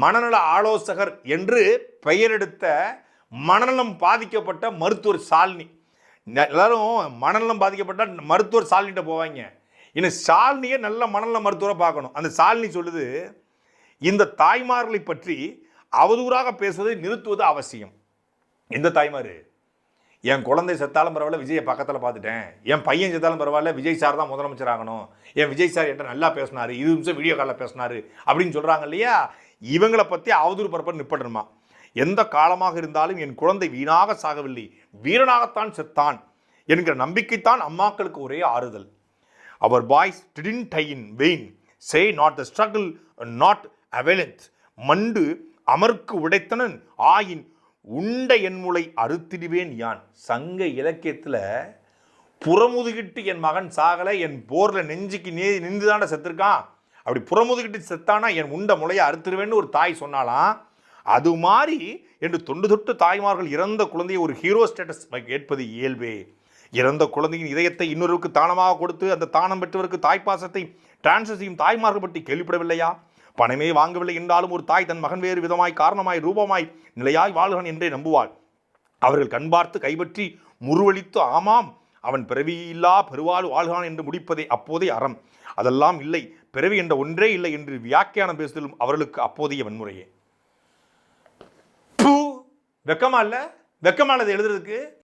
மனநல ஆலோசகர் என்று பெயரெடுத்த மனநலம் பாதிக்கப்பட்ட மருத்துவர் சாலினி எல்லாரும் மனநலம் பாதிக்கப்பட்ட மருத்துவர் சாலினிட்ட போவாங்க. இன்னும் சாலினியை நல்ல மனநல மருத்துவரை பார்க்கணும். அந்த சாலினி சொல்லுது இந்த தாய்மார்களை பற்றி அவதூறாக பேசுவதை நிறுத்துவது அவசியம். எந்த தாய்மார்? என் குழந்தை செத்தாலும் பரவாயில்ல விஜயை பக்கத்தில் பார்த்துட்டேன். என் பையன் செத்தாலும் பரவாயில்ல விஜய் சார் தான் முதலமைச்சர் ஆகணும். என் விஜய் சார் என்கிட்ட நல்லா பேசினார் இது நிமிஷம் வீடியோ காலில் பேசினார் அப்படின்னு சொல்கிறாங்க இல்லையா? இவங்களை பற்றி அவதூறு பரப்ப நிப்படணுமா எந்த காலமாக இருந்தாலும் என் குழந்தை வீணாக சாகவில்லை. வீரனாகத்தான் செத்தான் என்கிற நம்பிக்கைத்தான் அம்மாக்களுக்கு ஒரே ஆறுதல். Our boys didn't die in vain say not the struggle naught availeth மண்டு அமர்க்கு உடைத்தனன் ஆயின் உண்ட என்முளை அறுத்திடுவேன் யான். சங்க இலக்கியத்தில் புறமுதுகிட்டு என் மகன் சாகலை என் போரில் நெஞ்சுக்கு நே நின்றுதாண்ட செத்துருக்கான். அப்படி புறமுதுகிட்டு செத்தானா என் உண்ட முளையை அறுத்துருவேன்னு ஒரு தாய் சொன்னாலாம் அது மாதிரி என்று தொண்டு தொட்டு தாய்மார்கள் இறந்த குழந்தையை ஒரு ஹீரோ ஸ்டேட்டஸ் கேட்பது இயல்பே. இறந்த குழந்தையின் இதயத்தை இன்னொருவருக்கு தானமாக கொடுத்து அந்த தானம் பெற்றவருக்கு தாய்ப்பாசத்தை டிரான்ஸ்ஃபர் செய்யும் தாய்மார்கள் பற்றி கேள்விப்படவில்லையா? பணமே வாங்கவில்லை என்றாலும் ஒரு தாய் தன் மகன் வேறு விதமாய் காரணமாய் ரூபமாய் நிலையாய் வாழ்கிறான் என்றே நம்புவாள். அவர்கள் கண் பார்த்து கைப்பற்றி முருவளித்து ஆமாம் அவன் பிறவியில்லா பெருவாள் வாழ்கிறான் என்று முடிப்பதே அப்போதே அறம். அதெல்லாம் இல்லை. பிறவி என்ற ஒன்றே இல்லை என்று வியாக்கியானம் பேசுதலும் அவர்களுக்கு அப்போதைய வன்முறையே. பூ வெக்கமா இல்லை? வெக்கமானது எழுதுறதுக்கு?